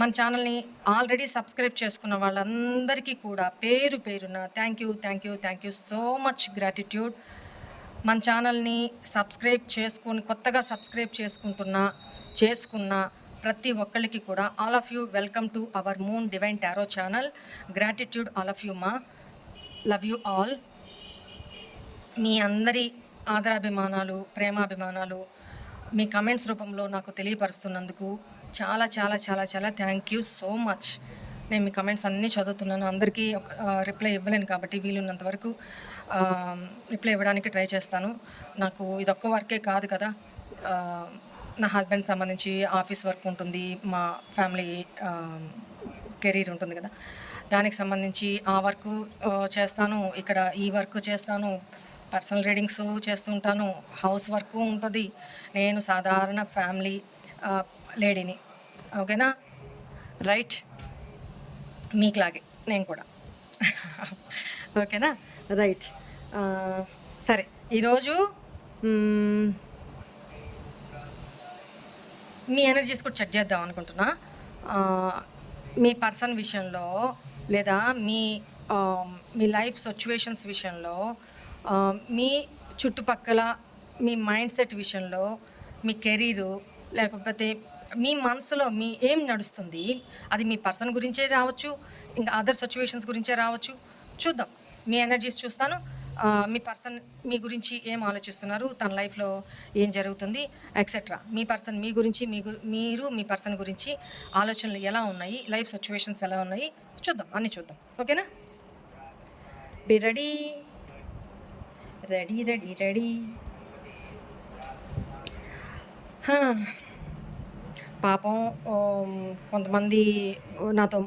మన ఛానల్ని already subscribe చేసుకున్న వాళ్ళందరికీ కూడా పేరు పేరున thank you thank you thank you so much gratitude మన ఛానల్ని సబ్స్క్రైబ్ చేసుకుని కొత్తగా సబ్స్క్రైబ్ చేసుకుంటున్న చేసుకున్న ప్రతి ఒక్కరికి కూడా all of you welcome to our Moon Divine Tarot channel gratitude all of you మా లవ్ యూ ఆల్ మీ అందరి ఆదరాభిమానాలు ప్రేమాభిమానాలు మీ కమెంట్స్ రూపంలో నాకు తెలియపరుస్తున్నందుకు చాలా చాలా చాలా చాలా థ్యాంక్ యూ సో మచ్ నేను మీ కమెంట్స్ అన్నీ చదువుతున్నాను. అందరికీ రిప్లై ఇవ్వలేను కాబట్టి వీలున్నంత వరకు రిప్లై ఇవ్వడానికి ట్రై చేస్తాను. నాకు ఇది ఒక్క వర్కే కాదు కదా. నా హస్బెండ్ సంబంధించి ఆఫీస్ వర్క్ ఉంటుంది. మా ఫ్యామిలీ కెరీర్ ఉంటుంది కదా. దానికి సంబంధించి ఆ వర్క్ చేస్తాను. ఇక్కడ ఈ వర్క్ చేస్తాను. పర్సనల్ రీడింగ్స్ చేస్తుంటాను హౌస్ వర్క్ ఉంటుంది. నేను సాధారణ ఫ్యామిలీ లేడీని. ఓకేనా? రైట్. మీకులాగే నేను కూడా. ఓకేనా? రైట్. సరే ఈరోజు మీ ఎనర్జీస్ కూడా చెక్ చేద్దాం అనుకుంటున్నా. మీ పర్సన్ విషయంలో లేదా మీ మీ లైఫ్ సిచ్యువేషన్స్ విషయంలో మీ చుట్టుపక్కల మీ మైండ్ సెట్ విషయంలో మీ కెరీరు లేకపోతే మీ మనసులో మీ ఏం నడుస్తుంది అది మీ పర్సన్ గురించే రావచ్చు ఇంకా అదర్ సిచ్యువేషన్స్ గురించే రావచ్చు. చూద్దాం. మీ ఎనర్జీస్ చూస్తాను. మీ పర్సన్ మీ గురించి ఏం ఆలోచిస్తున్నారు తన లైఫ్లో ఏం జరుగుతుంది ఎక్సెట్రా మీ పర్సన్ మీ గురించి మీ గు- మీరు మీ పర్సన్ గురించి ఆలోచనలు ఎలా ఉన్నాయి లైఫ్ సిచ్యువేషన్స్ ఎలా ఉన్నాయి చూద్దాం. అన్నీ చూద్దాం. ఓకేనా? Be ready. Ready ready ready. పాపం కొంతమంది నాతో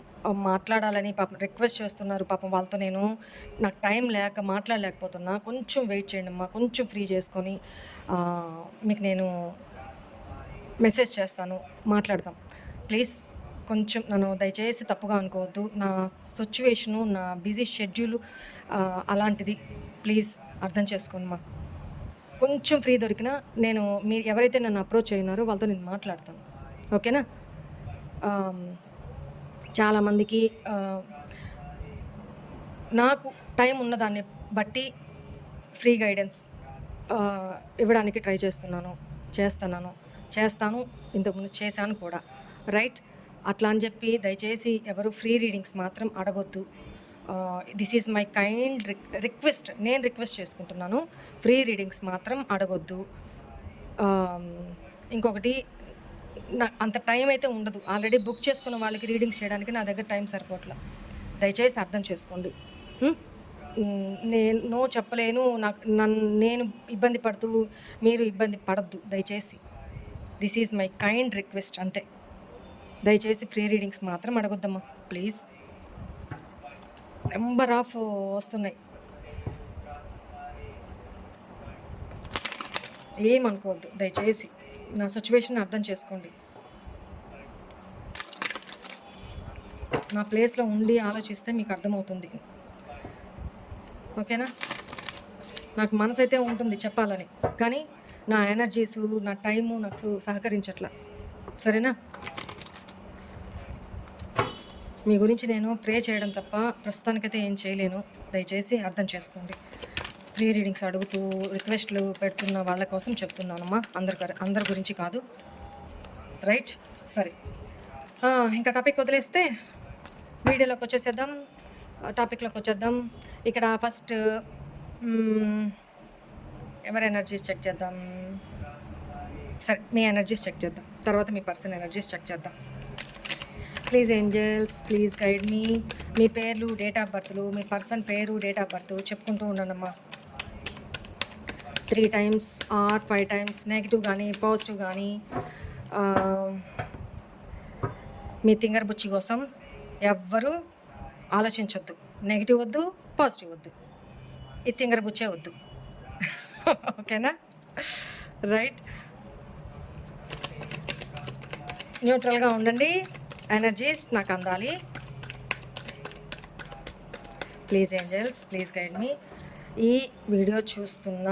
మాట్లాడాలని పాపం రిక్వెస్ట్ చేస్తున్నారు. పాపం వాళ్ళతో నేను నాకు టైం లేక మాట్లాడలేకపోతున్నా. కొంచెం వెయిట్ చేయండి అమ్మా. కొంచెం ఫ్రీ చేసుకొని మీకు నేను మెసేజ్ చేస్తాను. మాట్లాడదాం ప్లీజ్ కొంచెం నన్ను దయచేసి తప్పుగా అనుకోవద్దు. నా సిచ్యువేషను నా బిజీ షెడ్యూల్ అలాంటిది ప్లీజ్ అర్థం చేసుకోండి మా కొంచెం ఫ్రీ దొరికినా నేను మీరు ఎవరైతే నన్ను అప్రోచ్ అయినారో వాళ్ళతో నేను మాట్లాడతాను. ఓకేనా? చాలామందికి నాకు టైం ఉన్నదాన్ని బట్టి ఫ్రీ గైడెన్స్ ఇవ్వడానికి ట్రై చేస్తున్నాను చేస్తున్నాను చేస్తాను. ఇంతకుముందు చేశాను కూడా. రైట్ అట్లా అని చెప్పి దయచేసి ఎవరు ఫ్రీ రీడింగ్స్ మాత్రం అడగొద్దు. This is my kind request నేను రిక్వెస్ట్ చేసుకుంటున్నాను. ప్రీ రీడింగ్స్ మాత్రం అడగొద్దు. ఇంకొకటి నా అంత టైం అయితే ఉండదు. ఆల్రెడీ బుక్ చేసుకున్న వాళ్ళకి రీడింగ్స్ చేయడానికి నా దగ్గర టైం సరిపోట్లా. దయచేసి అర్థం చేసుకోండి. నేను నో చెప్పలేను. నాకు నన్ను నేను ఇబ్బంది పడుతూ మీరు ఇబ్బంది పడద్దు. దయచేసి. This is my kind request అంతే. దయచేసి ఫ్రీ రీడింగ్స్ మాత్రం అడగొద్దమ్మా ప్లీజ్. నెంబర్ ఆఫ్ వస్తున్నాయి. ఏమనుకోవద్దు దయచేసి నా సిచ్యువేషన్ అర్థం చేసుకోండి. నా ప్లేస్లో ఉండి ఆలోచిస్తే మీకు అర్థమవుతుంది. ఓకేనా? నాకు మనసు అయితే ఉంటుంది చెప్పాలని కానీ నా ఎనర్జీస్ నా టైము నాకు సహకరించట్లా. సరేనా? మీ గురించి నేను ప్రే చేయడం తప్ప ప్రస్తుతానికైతే ఏం చేయలేను. దయచేసి అర్థం చేసుకోండి. ఫ్రీ రీడింగ్స్ అడుగుతూ రిక్వెస్ట్లు పెడుతున్న వాళ్ళ కోసం చెప్తున్నానమ్మా. అందరి అందరి గురించి కాదు. రైట్? సరే. ఇంకా టాపిక్ వదిలేస్తే వీడియోలోకి వచ్చేసేద్దాం. టాపిక్లోకి వచ్చేద్దాం. ఇక్కడ ఫస్ట్ ఎవరి ఎనర్జీస్ చెక్ చేద్దాం? సరే మీ ఎనర్జీస్ చెక్ చేద్దాం. తర్వాత మీ పర్సన్ ఎనర్జీస్ చెక్ చేద్దాం. Please angels please guide me మీ పేర్లు డేట్ ఆఫ్ బర్త్లు మీ పర్సన్ పేరు డేట్ ఆఫ్ బర్త్ చెప్పుకుంటూ ఉండనమ్మా three times or five times negative కానీ పాజిటివ్ కానీ మీ తింగర్ బుచ్చి కోసం ఎవ్వరూ ఆలోచించొద్దు. నెగిటివ్ వద్దు పాజిటివ్ వద్దు. ఈ తింగర్ బుచ్చే వద్దు. ఓకేనా? రైట్ న్యూట్రల్గా ఉండండి. ఎనర్జీస్ నాకు అందాలి. Please angels please guide me ఈ వీడియో చూస్తున్న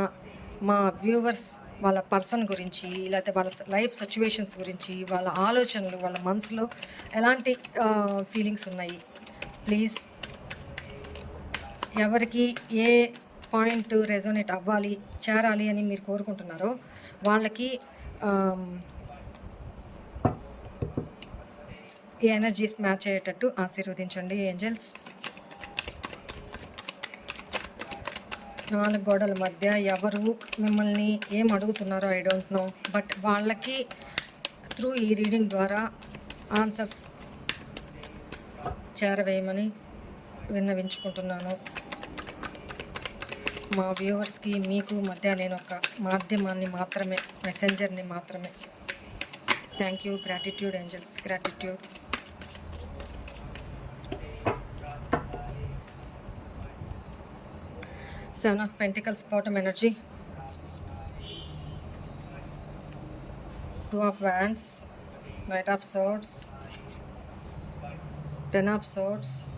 మా వ్యూవర్స్ వాళ్ళ పర్సన్ గురించి లేకపోతే వాళ్ళ లైఫ్ సిచ్యువేషన్స్ గురించి వాళ్ళ ఆలోచనలు వాళ్ళ మనసులో ఎలాంటి ఫీలింగ్స్ ఉన్నాయి? ప్లీజ్. ఎవరికి ఏ పాయింట్ రెజోనేట్ అవ్వాలి చేరాలి అని మీరు కోరుకుంటున్నారో వాళ్ళకి ఈ ఎనర్జీస్ మ్యాచ్ అయ్యేటట్టు ఆశీర్వదించండి ఏంజల్స్. నాలుగు గోడల మధ్య ఎవరు మిమ్మల్ని ఏం అడుగుతున్నారో ఐ డోంట్ నో బట్ వాళ్ళకి త్రూ ఈ రీడింగ్ ద్వారా ఆన్సర్స్ చేరవేయమని విన్నవించుకుంటున్నాను. మా వ్యూవర్స్కి మీకు మధ్య నేను ఒక మాధ్యమాన్ని మాత్రమే మెసెంజర్ని మాత్రమే. Thank you gratitude angels gratitude Seven of Pentacles, bottom energy. Two of Wands, Knight of Swords, Ten of Swords,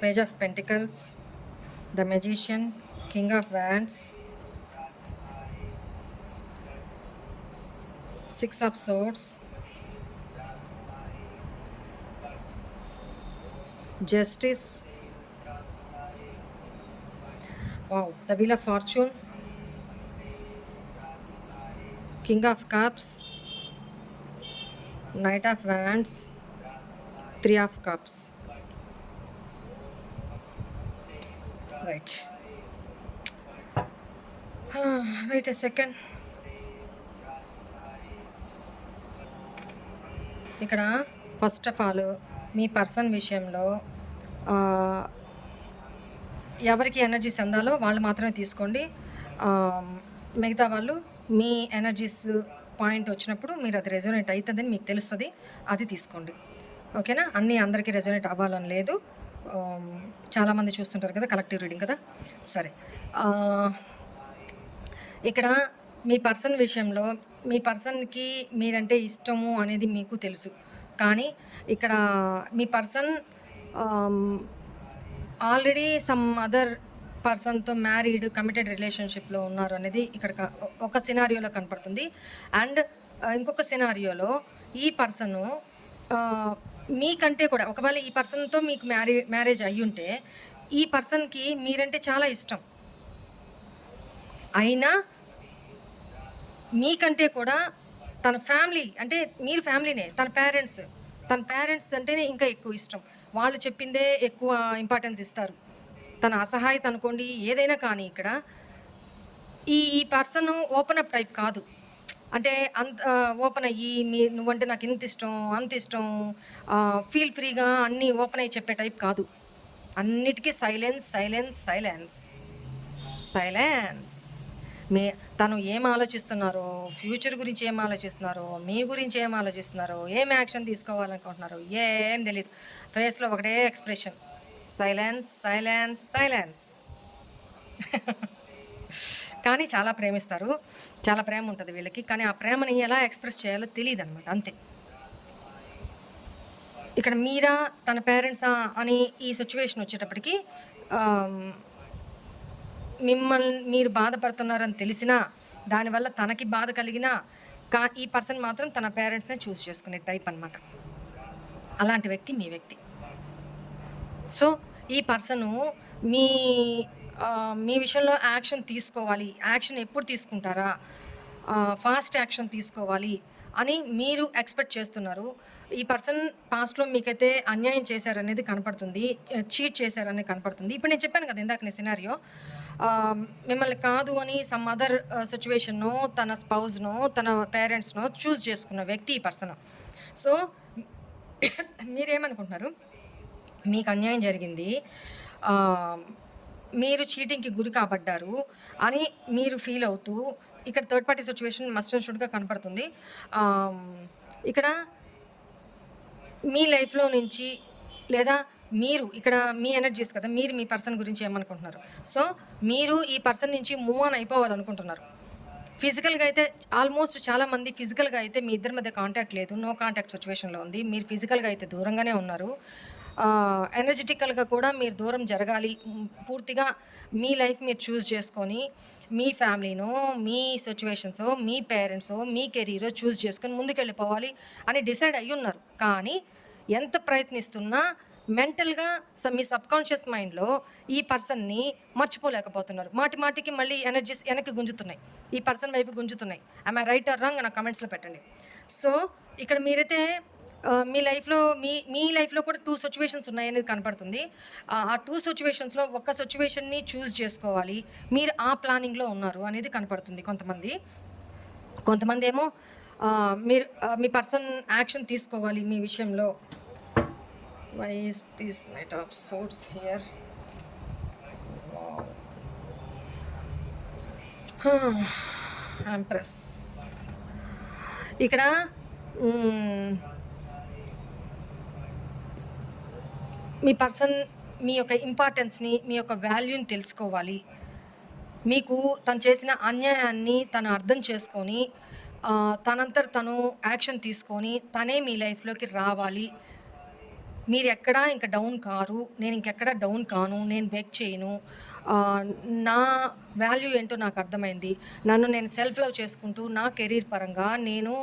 Page of Pentacles, the Magician, King of Wands, Six of Swords, Justice, wow the wheel of fortune king of cups knight of wands three of cups right wait a second ఇక్కడ first of all మీ person విషయంలో ఎవరికి energies అందాలో వాళ్ళు మాత్రమే తీసుకోండి. మిగతా వాళ్ళు మీ ఎనర్జీస్ పాయింట్ వచ్చినప్పుడు మీరు అది రెజోనేట్ అవుతుందని మీకు తెలుస్తుంది అది తీసుకోండి. ఓకేనా? అన్నీ అందరికీ రెజోనేట్ అవ్వాలని లేదు. చాలామంది చూస్తుంటారు కదా కలెక్టివ్ రీడింగ్ కదా? సరే. ఇక్కడ మీ పర్సన్ విషయంలో మీ పర్సన్కి మీరంటే ఇష్టము అనేది మీకు తెలుసు. కానీ ఇక్కడ మీ పర్సన్ ఆల్రెడీ సమ్ అదర్ పర్సన్తో మ్యారీడ్ కమిటెడ్ రిలేషన్షిప్లో ఉన్నారు అనేది ఇక్కడ ఒక సినారియోలో కనపడుతుంది. అండ్ ఇంకొక సినారియోలో ఈ పర్సను మీకంటే కూడా ఒకవేళ ఈ పర్సన్తో మీకు మ్యారీ మ్యారేజ్ అయ్యి ఉంటే ఈ పర్సన్కి మీరంటే చాలా ఇష్టం. అయినా మీకంటే కూడా తన ఫ్యామిలీ అంటే మీరు ఫ్యామిలీనే తన పేరెంట్స్ తన పేరెంట్స్ అంటేనే ఇంకా ఎక్కువ ఇష్టం. వాళ్ళు చెప్పిందే ఎక్కువ ఇంపార్టెన్స్ ఇస్తారు. తన అసహాయత అనుకోండి ఏదైనా కానీ ఇక్కడ ఈ ఈ పర్సన్ ఓపెన్ అప్ టైప్ కాదు. అంటే అంత ఓపెన్ అయ్యి మీ నువ్వంటే నాకు ఇంత ఇష్టం అంత ఇష్టం ఫీల్ ఫ్రీగా అన్నీ ఓపెన్ అయ్యి చెప్పే టైప్ కాదు. అన్నిటికీ సైలెన్స్ సైలెన్స్ సైలెన్స్ సైలెన్స్ మీ తను ఏం ఆలోచిస్తున్నారో ఫ్యూచర్ గురించి ఏం ఆలోచిస్తున్నారో మీ గురించి ఏం ఆలోచిస్తున్నారో ఏం యాక్షన్ తీసుకోవాలనుకుంటున్నారో ఏం తెలియదు ఫేస్లో ఒకటే ఎక్స్ప్రెషన్. Silence silence silence. కానీ చాలా ప్రేమిస్తారు. చాలా ప్రేమ ఉంటుంది వీళ్ళకి. కానీ ఆ ప్రేమని ఎలా ఎక్స్ప్రెస్ చేయాలో తెలియదు అనమాట అంతే. ఇక్కడ మీరా తన పేరెంట్సా అని ఈ సిచ్యువేషన్ వచ్చేటప్పటికి మిమ్మల్ని మీరు బాధపడుతున్నారని తెలిసినా దానివల్ల తనకి బాధ కలిగినా కా ఈ పర్సన్ మాత్రం తన పేరెంట్స్నే చూస్ చేసుకునే టైప్ అనమాట అలాంటి వ్యక్తి మీ వ్యక్తి. సో ఈ పర్సను మీ మీ విషయంలో యాక్షన్ తీసుకోవాలి. యాక్షన్ ఎప్పుడు తీసుకుంటారా? ఫాస్ట్ యాక్షన్ తీసుకోవాలి అని మీరు ఎక్స్పెక్ట్ చేస్తున్నారు. ఈ పర్సన్ పాస్ట్లో మీకైతే అన్యాయం చేశారనేది కనపడుతుంది. చీట్ చేశారనేది కనపడుతుంది. ఇప్పుడు నేను చెప్పాను కదా ఇందాక నేను సినారియో. మిమ్మల్ని కాదు అని సమ్ అదర్ సిచ్యువేషన్నో తన స్పౌజ్నో తన పేరెంట్స్నో చూస్ చేసుకున్న వ్యక్తి ఈ పర్సన్. సో మీరేమనుకుంటున్నారు? మీకు అన్యాయం జరిగింది. మీరు చీటింగ్కి గురి కాబడ్డారు అని మీరు ఫీల్ అవుతూ ఇక్కడ third party situation must and షుడ్గా కనపడుతుంది. ఇక్కడ మీ లైఫ్లో నుంచి లేదా మీరు ఇక్కడ మీ ఎనర్జీస్ కదా మీరు మీ పర్సన్ గురించి ఏమనుకుంటున్నారు? సో మీరు ఈ పర్సన్ నుంచి మూవ్ ఆన్ అయిపోవాలనుకుంటున్నారు. ఫిజికల్గా అయితే ఆల్మోస్ట్ చాలా మంది ఫిజికల్గా అయితే మీ ఇద్దరి మధ్య కాంటాక్ట్ లేదు. నో కాంటాక్ట్ సిచ్యువేషన్లో ఉంది. మీరు ఫిజికల్గా అయితే దూరంగానే ఉన్నారు. ఎనర్జెటికల్గా కూడా మీరు దూరం జరగాలి. పూర్తిగా మీ లైఫ్ మీరు చూస్ చేసుకొని మీ ఫ్యామిలీనో మీ సిచ్యువేషన్సో మీ పేరెంట్సో మీ కెరీరో చూస్ చేసుకొని ముందుకెళ్ళిపోవాలి అని డిసైడ్ అయ్యి ఉన్నారు కానీ ఎంత ప్రయత్నిస్తున్నా మెంటల్గా స- మీ సబ్కాన్షియస్ మైండ్లో ఈ పర్సన్ని మర్చిపోలేకపోతున్నారు. మాటి మాటికి మళ్ళీ ఎనర్జీస్ వెనక్కి గుంజుతున్నాయి. ఈ పర్సన్ వైపు గుంజుతున్నాయి. ఐ రైట్ ఆర్ రాంగ్ నా కమెంట్స్లో పెట్టండి. సో ఇక్కడ మీరైతే మీ లైఫ్లో మీ మీ లైఫ్లో కూడా టూ సిచ్యువేషన్స్ ఉన్నాయనేది కనపడుతుంది. ఆ, ఆ టూ సిచ్యువేషన్స్లో ఒక్క సిచ్యువేషన్ని చూస్ చేసుకోవాలి. మీరు ఆ ప్లానింగ్లో ఉన్నారు అనేది కనపడుతుంది కొంతమంది. కొంతమంది ఏమో మీరు మీ పర్సన్ యాక్షన్ తీసుకోవాలి మీ విషయంలో. Why is this this knight of here? Here press ఇక్కడ మీ పర్సన్ మీ యొక్క ఇంపార్టెన్స్ని మీ యొక్క వాల్యూని తెలుసుకోవాలి. మీకు తను చేసిన అన్యాయాన్ని తను అర్థం చేసుకొని తనంతట తను యాక్షన్ తీసుకొని తనే మీ లైఫ్లోకి రావాలి. మీరు ఎక్కడా ఇంకా డౌన్ కారు నేను ఇంకెక్కడా డౌన్ కాను నేను బెక్ చేయను. నా వాల్యూ ఏంటో నాకు అర్థమైంది నన్ను నేను సెల్ఫ్ లవ్ చేసుకుంటూ నా కెరీర్ పరంగా నేను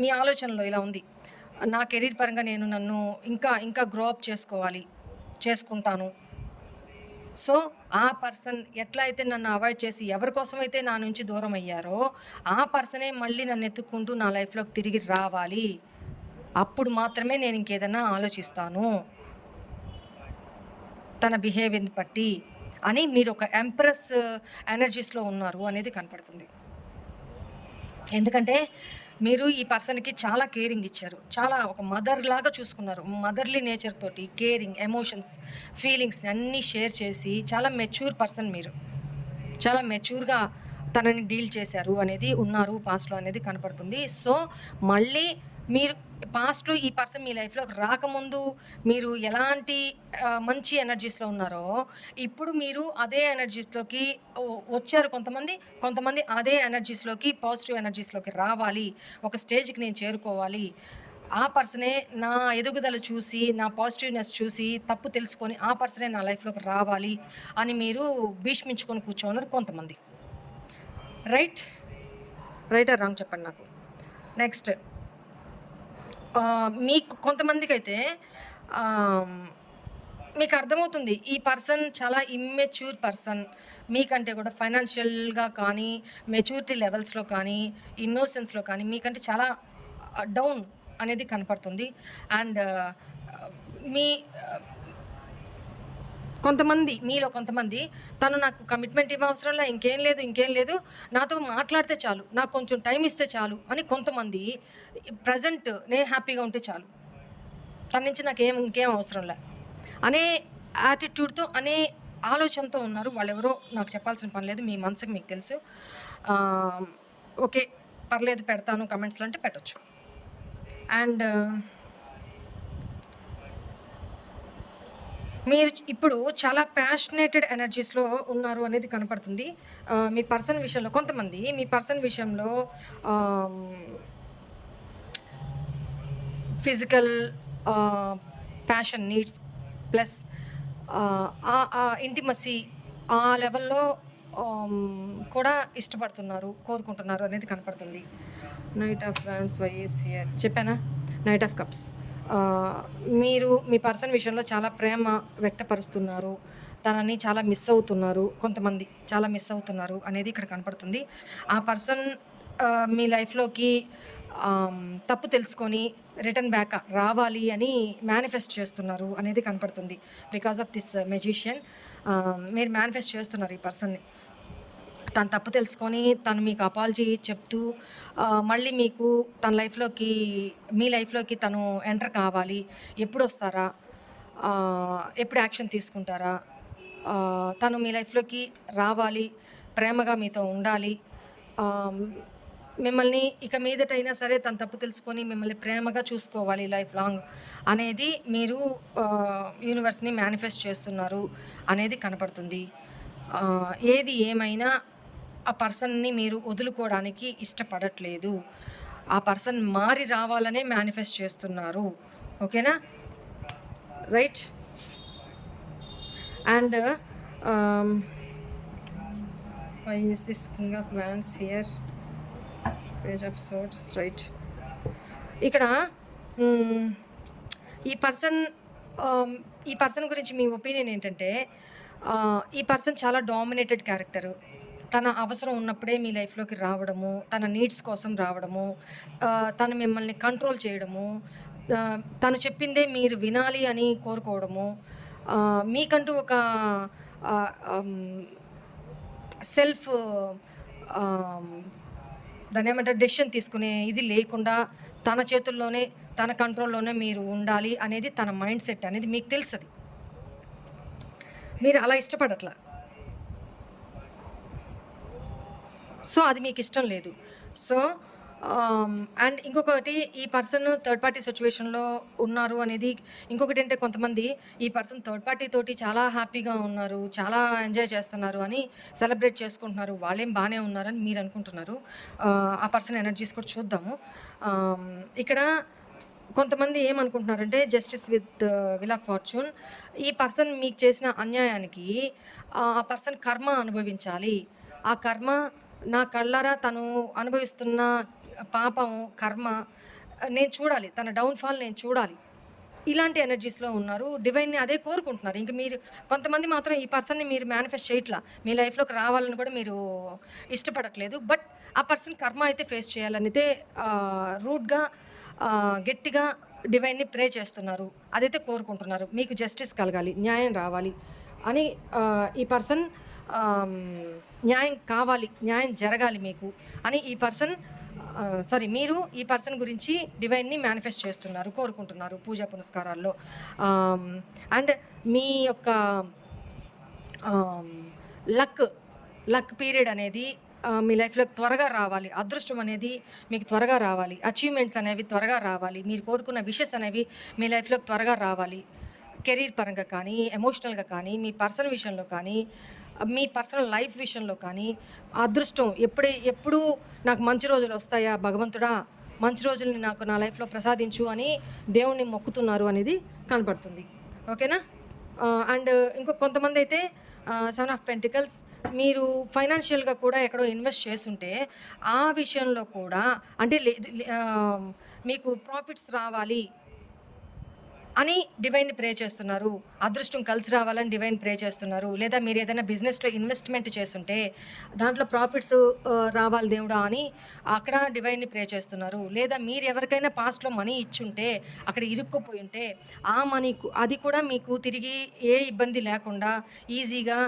మీ ఆలోచనలో ఇలా ఉంది. నా కెరీర్ పరంగా నేను నన్ను ఇంకా ఇంకా గ్రో అప్ చేసుకోవాలి చేసుకుంటాను. సో ఆ పర్సన్ ఎట్లా అయితే నన్ను అవాయిడ్ చేసి ఎవరి నా నుంచి దూరం అయ్యారో ఆ పర్సనే మళ్ళీ నన్ను ఎత్తుక్కుంటూ నా లైఫ్లోకి తిరిగి రావాలి. అప్పుడు మాత్రమే నేను ఇంకేదైనా ఆలోచిస్తాను. తన బిహేవియర్ని బట్టి అని మీరు ఒక ఎంప్రెస్ ఎనర్జీస్లో ఉన్నారు అనేది కనపడుతుంది. ఎందుకంటే మీరు ఈ పర్సన్కి చాలా కేరింగ్ ఇచ్చారు. చాలా ఒక మదర్ లాగా చూసుకున్నారు. మదర్లీ నేచర్ తోటి కేరింగ్ ఎమోషన్స్ ఫీలింగ్స్ అన్నీ షేర్ చేసి చాలా మెచ్యూర్ పర్సన్ మీరు. చాలా మెచ్యూర్గా తనని డీల్ చేశారు అనేది ఉన్నారు పాస్ట్లో అనేది కనపడుతుంది. సో మళ్ళీ మీరు పాస్ట్లో ఈ పర్సన్ మీ లైఫ్లోకి రాకముందు మీరు ఎలాంటి మంచి ఎనర్జీస్లో ఉన్నారో ఇప్పుడు మీరు అదే ఎనర్జీస్లోకి వచ్చారు. కొంతమంది కొంతమంది అదే ఎనర్జీస్లోకి పాజిటివ్ ఎనర్జీస్లోకి రావాలి. ఒక స్టేజ్కి నేను చేరుకోవాలి. ఆ పర్సనే నా ఎదుగుదల చూసి నా పాజిటివ్నెస్ చూసి తప్పు తెలుసుకొని ఆ పర్సనే నా లైఫ్లోకి రావాలి అని మీరు భీష్మించుకొని కూర్చోన్నారు కొంతమంది. రైట్? రైట్ రాంగ్ చెప్పండి నాకు. నెక్స్ట్. మీకు కొంతమందికి అయితే మీకు అర్థమవుతుంది ఈ పర్సన్ చాలా ఇమ్మెచ్యూర్ పర్సన్. మీకంటే కూడా ఫైనాన్షియల్గా కానీ మెచ్యూరిటీ లెవెల్స్లో కానీ ఇన్నోసెన్స్లో కానీ మీకంటే చాలా డౌన్ అనేది కనపడుతుంది. అండ్ మీ కొంతమంది మీలో కొంతమంది తను నాకు కమిట్మెంట్ ఇవ్వవసరం లే ఇంకేం లేదు ఇంకేం లేదు నాతో మాట్లాడితే చాలు నాకు కొంచెం టైం ఇస్తే చాలు అని కొంతమంది ప్రజెంట్ నేను హ్యాపీగా ఉంటే చాలు. తన నుంచి నాకు ఏం ఇంకేం అవసరం లే. అనే యాటిట్యూడ్తో అనే ఆలోచనతో ఉన్నారు వాళ్ళెవరో నాకు చెప్పాల్సిన పని లేదు మీ మనసుకి మీకు తెలుసు. ఓకే పర్లేదు పెడతాను కమెంట్స్లో అంటే పెట్టచ్చు. అండ్ మీరు ఇప్పుడు చాలా ప్యాషనేటెడ్ ఎనర్జీస్లో ఉన్నారు అనేది కనపడుతుంది. మీ పర్సన్ విషయంలో కొంతమంది మీ పర్సన్ విషయంలో physical passion needs plus intimacy ఆ లెవెల్లో కూడా ఇష్టపడుతున్నారు కోరుకుంటున్నారు అనేది కనపడుతుంది. నైట్ ఆఫ్ వ్యాన్స్ వైఎస్ చెప్పానా? నైట్ ఆఫ్ కప్స్ మీరు మీ పర్సన్ విషయంలో చాలా ప్రేమ వ్యక్తపరుస్తున్నారు. తనని చాలా మిస్ అవుతున్నారు. కొంతమంది చాలా మిస్ అవుతున్నారు అనేది ఇక్కడ కనపడుతుంది. ఆ పర్సన్ మీ లైఫ్లోకి తప్పు తెలుసుకొని రిటర్న్ బ్యాక్ రావాలి అని మేనిఫెస్ట్ చేస్తున్నారు అనేది కనపడుతుంది. బికాస్ ఆఫ్ దిస్ మెజిషియన్ మీరు మేనిఫెస్ట్ చేస్తున్నారు ఈ పర్సన్ని. తను తప్పు తెలుసుకొని తను మీకు అపాలజీ చెప్తూ మళ్ళీ మీకు తన లైఫ్లోకి మీ లైఫ్లోకి తను ఎంటర్ కావాలి. ఎప్పుడు వస్తారా? ఎప్పుడు యాక్షన్ తీసుకుంటారా? తను మీ లైఫ్లోకి రావాలి ప్రేమగా మీతో ఉండాలి. మిమ్మల్ని ఇక మీదటైనా సరే తన తప్పు తెలుసుకొని మిమ్మల్ని ప్రేమగా చూసుకోవాలి లైఫ్ లాంగ్ అనేది మీరు యూనివర్స్ని మేనిఫెస్ట్ చేస్తున్నారు అనేది కనపడుతుంది. ఏది ఏమైనా ఆ పర్సన్ని మీరు వదులుకోవడానికి ఇష్టపడట్లేదు. ఆ పర్సన్ మారి రావాలనే మేనిఫెస్ట్ చేస్తున్నారు. ఓకేనా? Right? And why is this king of wands here page of swords right ఇక్కడ ఈ పర్సన్ ఈ పర్సన్ గురించి మీ ఒపీనియన్ ఏంటంటే ఈ పర్సన్ చాలా డామినేటెడ్ క్యారెక్టరు తన అవసరం ఉన్నప్పుడే మీ లైఫ్లోకి రావడము తన నీడ్స్ కోసం రావడము తను మిమ్మల్ని కంట్రోల్ చేయడము తను చెప్పిందే మీరు వినాలి అని కోరుకోవడము మీకంటూ ఒక సెల్ఫ్ దాని ఏమంటారు డెసిషన్ తీసుకునే ఇది లేకుండా తన చేతుల్లోనే తన కంట్రోల్లోనే మీరు ఉండాలి అనేది తన మైండ్ సెట్ అనేది మీకు తెలుసది. మీరు అలా ఇష్టపడట్లా? సో అది మీకు ఇష్టం లేదు. సో అండ్ ఇంకొకటి ఈ పర్సన్ థర్డ్ పార్టీ సిచ్యువేషన్లో ఉన్నారు అనేది ఇంకొకటి అంటే కొంతమంది ఈ పర్సన్ థర్డ్ పార్టీ తోటి చాలా హ్యాపీగా ఉన్నారు చాలా ఎంజాయ్ చేస్తున్నారు అని సెలబ్రేట్ చేసుకుంటున్నారు. వాళ్ళేం బాగానే ఉన్నారని మీరు అనుకుంటున్నారు. ఆ, పర్సన్ ఎనర్జీస్ కూడా చూద్దాము. ఇక్కడ కొంతమంది ఏమనుకుంటున్నారంటే justice with wheel of fortune ఈ పర్సన్ మీకు చేసిన అన్యాయానికి ఆ పర్సన్ కర్మ అనుభవించాలి. ఆ కర్మ నా కళ్ళారా తను అనుభవిస్తున్న పాపం కర్మ నేను చూడాలి. తన డౌన్ఫాల్ నేను చూడాలి. ఇలాంటి ఎనర్జీస్లో ఉన్నారు. డివైన్ని అదే కోరుకుంటున్నారు. ఇంక మీరు కొంతమంది మాత్రం ఈ పర్సన్ని మీరు మేనిఫెస్ట్ చేయట్లా. మీ లైఫ్లోకి రావాలని కూడా మీరు ఇష్టపడట్లేదు. బట్ ఆ పర్సన్ కర్మ అయితే ఫేస్ చేయాలనైతే రూట్గా గట్టిగా డివైన్ని ప్రే చేస్తున్నారు. అదైతే కోరుకుంటున్నారు. మీకు జస్టిస్ కలగాలి. న్యాయం రావాలి. అని ఈ పర్సన్ న్యాయం కావాలి న్యాయం జరగాలి మీకు అని ఈ పర్సన్ సారీ మీరు ఈ పర్సన్ గురించి డివైన్ని మేనిఫెస్ట్ చేస్తున్నారు కోరుకుంటున్నారు పూజా పునస్కారాల్లో. అండ్ మీ యొక్క లక్ లక్ పీరియడ్ అనేది మీ లైఫ్లో త్వరగా రావాలి అదృష్టం అనేది మీకు త్వరగా రావాలి అచీవ్మెంట్స్ అనేవి త్వరగా రావాలి మీరు కోరుకున్న విషెస్ అనేవి మీ లైఫ్లో త్వరగా రావాలి కెరీర్ పరంగా కానీ ఎమోషనల్గా కానీ మీ పర్సనల్ విషయంలో కానీ మీ పర్సనల్ లైఫ్ విషయంలో కానీ అదృష్టం ఎప్పుడే ఎప్పుడు నాకు మంచి రోజులు వస్తాయా? భగవంతుడా మంచి రోజుల్ని నాకు నా లైఫ్లో ప్రసాదించు అని దేవుణ్ణి మొక్కుతున్నారు అనేది కనపడుతుంది. ఓకేనా? అండ్ ఇంకో కొంతమంది అయితే సెవెన్ ఆఫ్ పెంటికల్స్ మీరు ఫైనాన్షియల్గా కూడా ఎక్కడో ఇన్వెస్ట్ చేస్తుంటే ఆ విషయంలో కూడా అంటే లే- మీకు ప్రాఫిట్స్ రావాలి అని డివైన్ని ప్రే చేస్తున్నారు. అదృష్టం కలిసి రావాలని డివైన్ ప్రే చేస్తున్నారు. లేదా మీరు ఏదైనా బిజినెస్లో ఇన్వెస్ట్మెంట్ చేస్తుంటే దాంట్లో ప్రాఫిట్స్ రావాలి దేవుడా అని అక్కడ డివైన్ని ప్రే చేస్తున్నారు. లేదా మీరు ఎవరికైనా పాస్ట్లో మనీ ఇచ్చుంటే అక్కడ ఇరుక్కుపోయి ఉంటే ఆ మనీ అది కూడా మీకు తిరిగి ఏ ఇబ్బంది లేకుండా ఈజీగా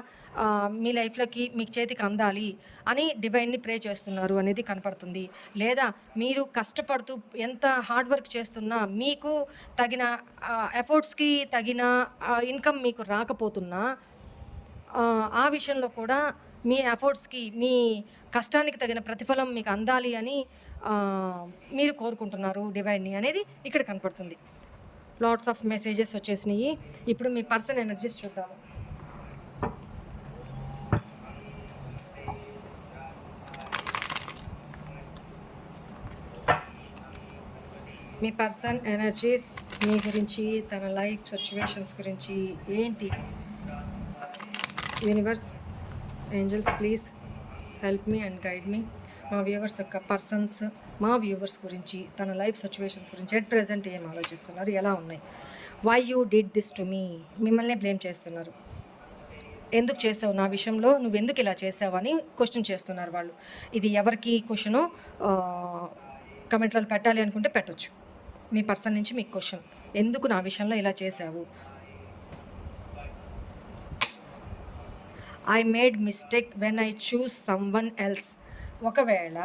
మీ లైఫ్లోకి మీకు చేతికి అందాలి అని డివైన్ని ప్రే చేస్తున్నారు అనేది కనపడుతుంది. లేదా మీరు కష్టపడుతూ ఎంత హార్డ్ వర్క్ చేస్తున్నా మీకు తగిన ఎఫర్ట్స్కి తగిన ఇన్కమ్ మీకు రాకపోతున్నా ఆ, విషయంలో కూడా మీ ఎఫర్ట్స్కి మీ కష్టానికి తగిన ప్రతిఫలం మీకు అందాలి అని మీరు కోరుకుంటున్నారు డివైన్ని అనేది ఇక్కడ కనపడుతుంది. లాట్స్ ఆఫ్ మెసేజెస్ వచ్చేసినాయి. ఇప్పుడు మీ పర్సన్ ఎనర్జీస్ చూద్దాము. మీ పర్సన్ ఎనర్జీస్ మీ గురించి తన లైఫ్ సిచ్యువేషన్స్ గురించి ఏంటి? Universe angels please help me and guide me. మా వ్యూవర్స్ యొక్క పర్సన్స్ మా వ్యూవర్స్ గురించి తన లైఫ్ సిచ్యువేషన్స్ గురించి ఎట్ ప్రజెంట్ ఏం ఆలోచిస్తున్నారు? ఎలా ఉన్నాయి? Why you did this to me మిమ్మల్ని బ్లేమ్ చేస్తున్నారు. ఎందుకు చేసావు నా విషయంలో నువ్వు ఎందుకు ఇలా చేసావు అని క్వశ్చన్ చేస్తున్నారు వాళ్ళు. ఇది ఎవరికి క్వశ్చను? కమెంట్లలో పెట్టాలి అనుకుంటే పెట్టొచ్చు. మీ పర్సన్ నుంచి మీకు క్వశ్చన్. ఎందుకు నా విషయంలో ఇలా చేసావు I made mistake when I choose someone else ఒకవేళ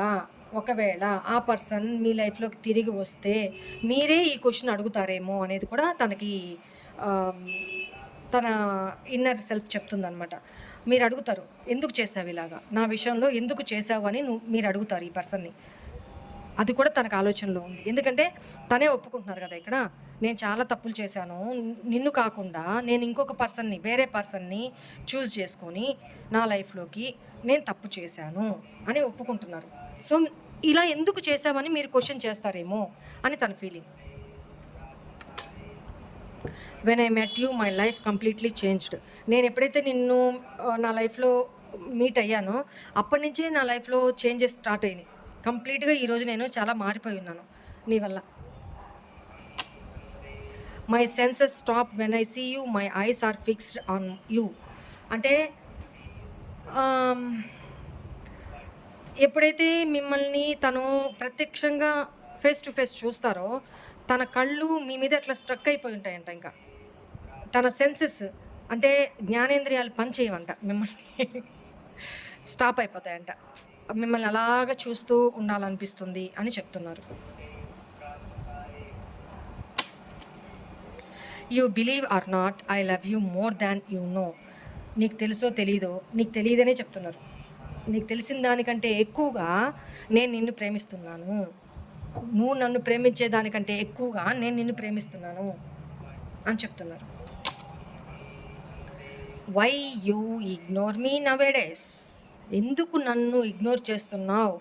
ఒకవేళ ఆ పర్సన్ మీ లైఫ్లోకి తిరిగి వస్తే మీరే ఈ క్వశ్చన్ అడుగుతారేమో అనేది కూడా తనకి తన ఇన్నర్ సెల్ఫ్ చెప్తుందనమాట మీరు అడుగుతారు ఎందుకు చేసావు ఇలాగా? నా విషయంలో ఎందుకు చేసావు అని నువ్వు మీరు అడుగుతారు ఈ పర్సన్ని. అది కూడా తనకు ఆలోచనలో ఉంది. ఎందుకంటే తనే ఒప్పుకుంటున్నారు కదా ఇక్కడ. నేను చాలా తప్పులు చేశాను. నిన్ను కాకుండా నేను ఇంకొక పర్సన్ని వేరే పర్సన్ని చూస్ చేసుకొని నా లైఫ్లోకి నేను తప్పు చేశాను అని ఒప్పుకుంటున్నారు. సో ఇలా ఎందుకు చేశామని మీరు క్వశ్చన్ చేస్తారేమో అని తన feeling when I met you my life completely changed నేను ఎప్పుడైతే నిన్ను నా లైఫ్లో మీట్ అయ్యానో అప్పటి నుంచే నా లైఫ్లో చేంజెస్ స్టార్ట్ అయినాయి. కంప్లీట్గా ఈరోజు నేను చాలా మారిపోయి ఉన్నాను నీ వల్ల. My senses stop when I see you my eyes are fixed on you అంటే ఎప్పుడైతే మిమ్మల్ని తను ప్రత్యక్షంగా ఫేస్ టు ఫేస్ చూస్తారో తన కళ్ళు మీ మీద అట్లా స్ట్రక్ అయిపోయి ఉంటాయంట ఇంకా. తన సెన్సెస్ అంటే జ్ఞానేంద్రియాలు పనిచేయమంట మిమ్మల్ని. స్టాప్ అయిపోతాయంట. మిమ్మల్ని అలాగ చూస్తూ ఉండాలనిపిస్తుంది అని చెప్తున్నారు. You believe or not I love you more than you know నీకు తెలుసో తెలీదో నీకు తెలియదనే చెప్తున్నారు. నీకు తెలిసిన దానికంటే ఎక్కువగా నేను నిన్ను ప్రేమిస్తున్నాను. నువ్వు నన్ను ప్రేమించే దానికంటే ఎక్కువగా నేను నిన్ను ప్రేమిస్తున్నాను అని చెప్తున్నారు. Why you ignore me nowadays ఎందుకు నన్ను ఇగ్నోర్ చేస్తున్నావు?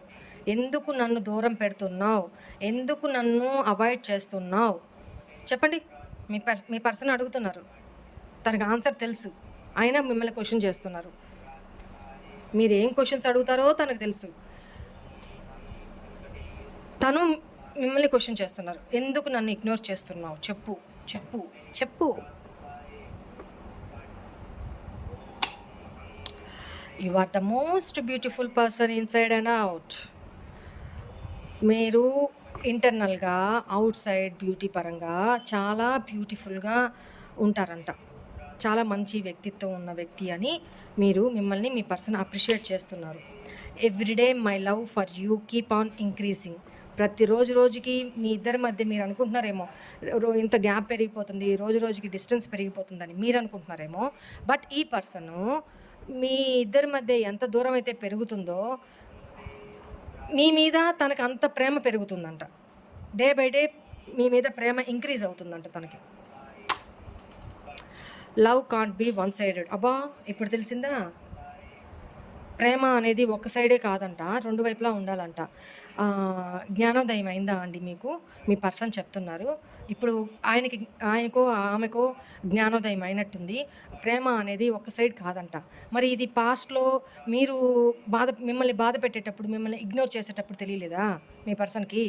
ఎందుకు నన్ను దూరం పెడుతున్నావు? ఎందుకు నన్ను అవాయిడ్ చేస్తున్నావు? చెప్పండి. మీ పర్ మీ పర్సన్ అడుగుతున్నారు. తనకు ఆన్సర్ తెలుసు. అయినా మిమ్మల్ని క్వశ్చన్ చేస్తున్నారు. మీరు ఏం క్వశ్చన్స్ అడుగుతారో తనకు తెలుసు. తను మిమ్మల్ని క్వశ్చన్ చేస్తున్నారు. ఎందుకు నన్ను ఇగ్నోర్ చేస్తున్నావు? చెప్పు. చెప్పు. చెప్పు. You are the most beautiful person inside and out మీరు ఇంటర్నల్గా అవుట్ సైడ్ బ్యూటీ పరంగా చాలా బ్యూటిఫుల్గా ఉంటారంట. చాలా మంచి వ్యక్తిత్వం ఉన్న వ్యక్తి అని మీరు మిమ్మల్ని మీ పర్సన్ అప్రిషియేట్ చేస్తున్నారు. Everyday my love for you keep on increasing ప్రతిరోజు రోజుకి మీ ఇద్దరి మధ్య మీరు అనుకుంటున్నారేమో రో- ఇంత గ్యాప్ పెరిగిపోతుంది రోజు రోజుకి డిస్టెన్స్ పెరిగిపోతుందని మీరు అనుకుంటున్నారేమో బట్ ఈ పర్సను మీ ఇద్దరి మధ్య ఎంత దూరం అయితే పెరుగుతుందో మీ మీద తనకు అంత ప్రేమ పెరుగుతుందంట. డే బై డే మీ మీద ప్రేమ ఇంక్రీజ్ అవుతుందంట తనకి. Love can't be one sided. అబ్బా ఇప్పుడు తెలిసిందా? ప్రేమ అనేది ఒక సైడే కాదంట రెండు వైపులా ఉండాలంట. జ్ఞానోదయం అయిందా అండి మీకు? మీ పర్సన్ చెప్తున్నారు. ఇప్పుడు ఆయనకి ఆయనకో ఆమెకో జ్ఞానోదయం అయినట్టుంది. ప్రేమ అనేది ఒక సైడ్ కాదంట. మరి ఇది పాస్ట్లో మీరు బాధ మిమ్మల్ని బాధ పెట్టేటప్పుడు మిమ్మల్ని ఇగ్నోర్ చేసేటప్పుడు తెలియలేదా మీ పర్సన్కి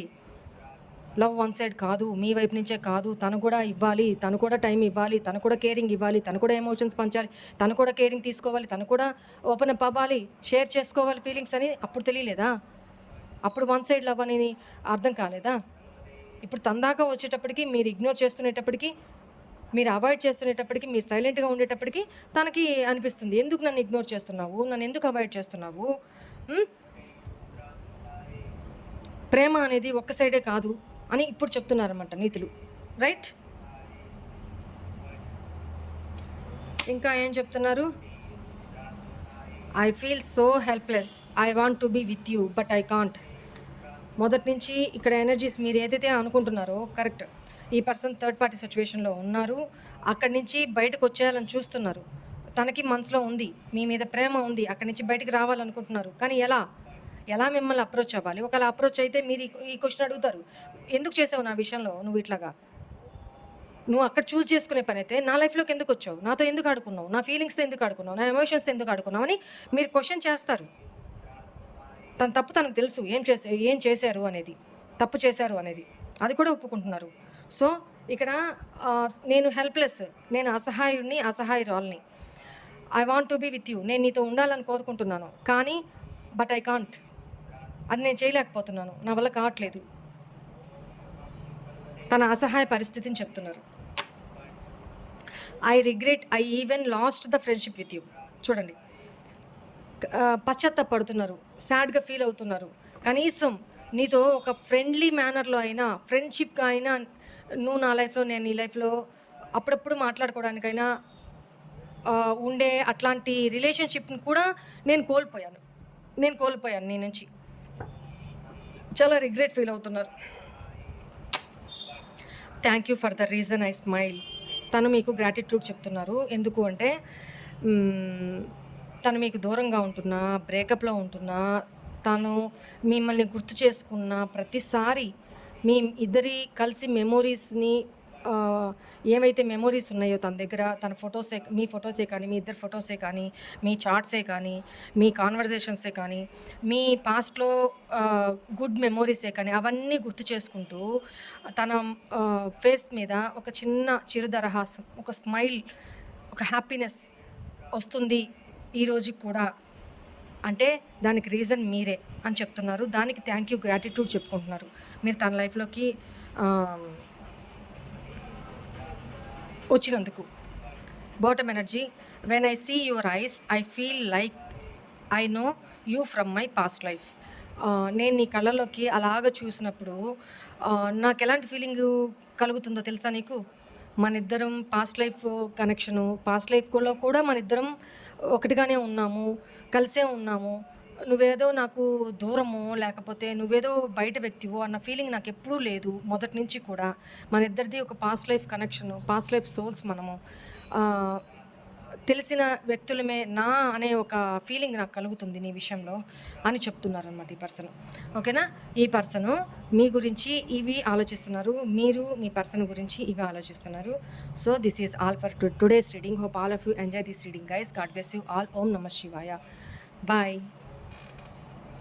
లవ్ వన్ సైడ్ కాదు మీ వైపు నుంచే కాదు. తను కూడా ఇవ్వాలి తను కూడా టైం ఇవ్వాలి తను కూడా కేరింగ్ ఇవ్వాలి తను కూడా ఎమోషన్స్ పంచాలి తను కూడా కేరింగ్ తీసుకోవాలి తను కూడా ఓపెన్ అప్ అవ్వాలి షేర్ చేసుకోవాలి ఫీలింగ్స్ అని అప్పుడు తెలియలేదా? అప్పుడు వన్ సైడ్ లవ్ అనేది అర్థం కాలేదా? ఇప్పుడు తందాక వచ్చేటప్పటికి మీరు ఇగ్నోర్ చేస్తునేటప్పటికి మీరు అవాయిడ్ చేస్తునేటప్పటికి మీరు సైలెంట్గా ఉండేటప్పటికి తనకి అనిపిస్తుంది. ఎందుకు నన్ను ఇగ్నోర్ చేస్తున్నావు? నన్ను ఎందుకు అవాయిడ్ చేస్తున్నావు? ప్రేమ అనేది ఒక్క సైడే కాదు అని ఇప్పుడు చెప్తున్నారన్నమాట నీతులు. రైట్ ఇంకా ఏం చెప్తున్నారు? I feel so helpless I want to be with you but I can't మొదటి నుంచి ఇక్కడ ఎనర్జీస్ మీరు ఏదైతే అనుకుంటున్నారో కరెక్ట్ ఈ పర్సన్ థర్డ్ పార్టీ సిచ్యువేషన్లో ఉన్నారు. అక్కడి నుంచి బయటకు వచ్చేయాలని చూస్తున్నారు. తనకి మనసులో ఉంది మీ మీద ప్రేమ ఉంది అక్కడి నుంచి బయటకు రావాలనుకుంటున్నారు. కానీ ఎలా? ఎలా మిమ్మల్ని అప్రోచ్ అవ్వాలి? ఒకవేళ అప్రోచ్ అయితే మీరు ఈ- క్వశ్చన్ అడుగుతారు. ఎందుకు చేసావు నా విషయంలో నువ్వు ఇట్లాగా? నువ్వు అక్కడ చూస్ చేసుకునే పని అయితే నా లైఫ్లోకి ఎందుకు వచ్చావు? నాతో ఎందుకు ఆడుకున్నావు? నా ఫీలింగ్స్తో ఎందుకు ఆడుకున్నావు? నా ఎమోషన్స్ ఎందుకు ఆడుకున్నావు? అని మీరు క్వశ్చన్ చేస్తారు. తన తప్పు తనకు తెలుసు ఏం చేసే ఏం చేశారు అనేది తప్పు చేశారు అనేది అది కూడా ఒప్పుకుంటున్నారు. సో ఇక్కడ నేను హెల్ప్లెస్ నేను అసహాయుడిని అసహాయురాల్ని. I want to be with you నేను నీతో ఉండాలని కోరుకుంటున్నాను. కానీ బట్ ఐ కాంట్ అది నేను చేయలేకపోతున్నాను. నా వల్ల కావట్లేదు. తన అసహాయ పరిస్థితిని చెప్తున్నారు. I regret I even lost the friendship with you చూడండి. పశ్చాత్తాపడుతున్నారు. సాడ్గా ఫీల్ అవుతున్నారు. కనీసం నీతో ఒక ఫ్రెండ్లీ మేనర్లో అయినా ఫ్రెండ్షిప్గా అయినా నువ్వు నా లైఫ్లో నేను నీ లైఫ్లో అప్పుడప్పుడు మాట్లాడుకోవడానికైనా ఉండే అట్లాంటి రిలేషన్షిప్ని కూడా నేను కోల్పోయాను. నేను కోల్పోయాను నీ నుంచి. చాలా రిగ్రెట్ ఫీల్ అవుతున్నారు. Thank you for the reason I smile తను మీకు గ్రాటిట్యూడ్ చెప్తున్నారు. ఎందుకు అంటే తను మీకు దూరంగా ఉంటున్నా బ్రేకప్లో ఉంటున్నా తను మిమ్మల్ని గుర్తు చేసుకున్న ప్రతిసారి మీ ఇద్దరి కలిసి మెమోరీస్ని ఏవైతే మెమోరీస్ ఉన్నాయో తన దగ్గర తన ఫొటోసే మీ ఫొటోసే కానీ మీ ఇద్దరు ఫొటోసే కానీ మీ చార్ట్సే కానీ మీ కాన్వర్జేషన్సే కానీ మీ పాస్ట్లో గుడ్ మెమోరీసే కానీ అవన్నీ గుర్తు చేసుకుంటూ తన ఫేస్ మీద ఒక చిన్న చిరుదరహాసం ఒక స్మైల్ ఒక హ్యాపీనెస్ వస్తుంది ఈరోజు కూడా అంటే దానికి రీజన్ మీరే అని చెప్తున్నారు. దానికి థ్యాంక్ యూ గ్రాటిట్యూడ్ చెప్పుకుంటున్నారు. మీరు తన లైఫ్లోకి వచ్చినందుకు. Bottom energy when I see your eyes I feel like I know you from my past life నేను నీ కళ్ళలోకి అలాగ చూసినప్పుడు నాకు ఎలాంటి ఫీలింగ్ కలుగుతుందో తెలుసా నీకు? మన ఇద్దరం పాస్ట్ లైఫ్ కనెక్షను పాస్ట్ లైఫ్లో కూడా మన ఇద్దరం ఒకటిగానే ఉన్నాము కలిసే ఉన్నాము. నువ్వేదో నాకు దూరము లేకపోతే నువ్వేదో బయట వ్యక్తివో అన్న ఫీలింగ్ నాకు ఎప్పుడూ లేదు మొదటి నుంచి కూడా. మన ఇద్దరిది ఒక past life connection past life souls మనము. తెలిసిన వ్యక్తులమే నా అనే ఒక ఫీలింగ్ నాకు కలుగుతుంది నీ విషయంలో అని చెప్తున్నారనమాట ఈ పర్సన్ ఓకేనా? ఈ పర్సన్ మీ గురించి ఇవి ఆలోచిస్తున్నారు మీరు మీ పర్సన్ గురించి ఇవి ఆలోచిస్తున్నారు. So this is all for today's reading hope all of you enjoy this reading guys god bless you all ఓం నమ శివాయ బాయ్